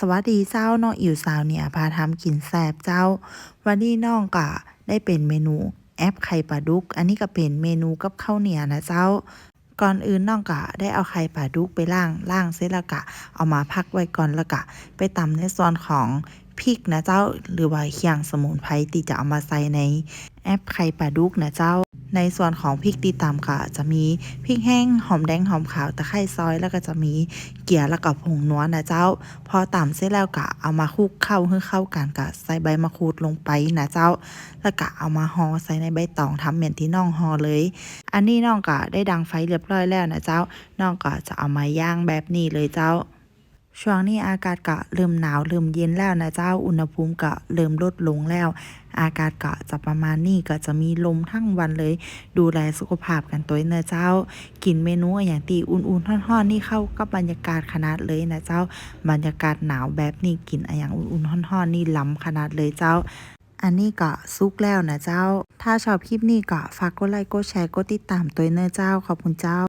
สวัสดีเจ้าน้องอิ๋วสาวเนี่ยพาทำกินแซบเจ้า วันนี้น้องก็ได้เป็นเมนูแอปไข่ปลาดุก อันนี้ก็เป็นเมนูกับข้าวเหนียวนะเจ้า ก่อนอื่นน้องก็ได้เอาไข่ปลาดุกไปล้างล้างเสร็จแล้วก็เอามาพักไว้ก่อนแล้วก็ไปตำในส่วนของพริกนะเจ้า หรือว่าเคียงสมุนไพรที่จะเอามาใส่ในแอปไข่ปลาดุกนะเจ้า ในส่วนของพริกตีตำก็จะมีพริกแห้งหอมแดงหอมขาวตะไคร้ซอย แล้วก็จะมีเกลือแล้วก็ผงนัวนะเจ้า พอตำเสร็จแล้วก็เอามาคลุกเข้าให้เข้ากันก็ใส่ใบมะกรูดลงไปนะเจ้า แล้วก็เอามาห่อใส่ในใบตองทำเหมือนที่น้องห่อเลย อันนี้น้องก็ได้ดังไฟเรียบร้อยแล้วนะเจ้าน้องก็จะเอามาย่างแบบนี้เลยเจ้า ช่วงนี้อากาศก็เริ่มหนาวเริ่มเย็นแล้วนะเจ้าอุณหภูมิก็เริ่มลดลงแล้ว อากาศก็จะประมาณนี้ก็จะมีลมทั้งวันเลย ดูแลสุขภาพกันตัวเนอะเจ้า กินเมนูอย่างตีอุ่นๆท่อนๆนี่เข้ากับบรรยากาศขนาดเลยนะเจ้า บรรยากาศหนาวแบบนี้กินอะอย่างอุ่นๆท่อนๆนี่ล้ำขนาดเลยเจ้าอันนี้ก็ซุกแล้วนะเจ้า ถ้าชอบคลิปนี้ก็ฝากกดไลค์ กดแชร์ กดติดตามตัวเนอะเจ้า ขอบคุณเจ้า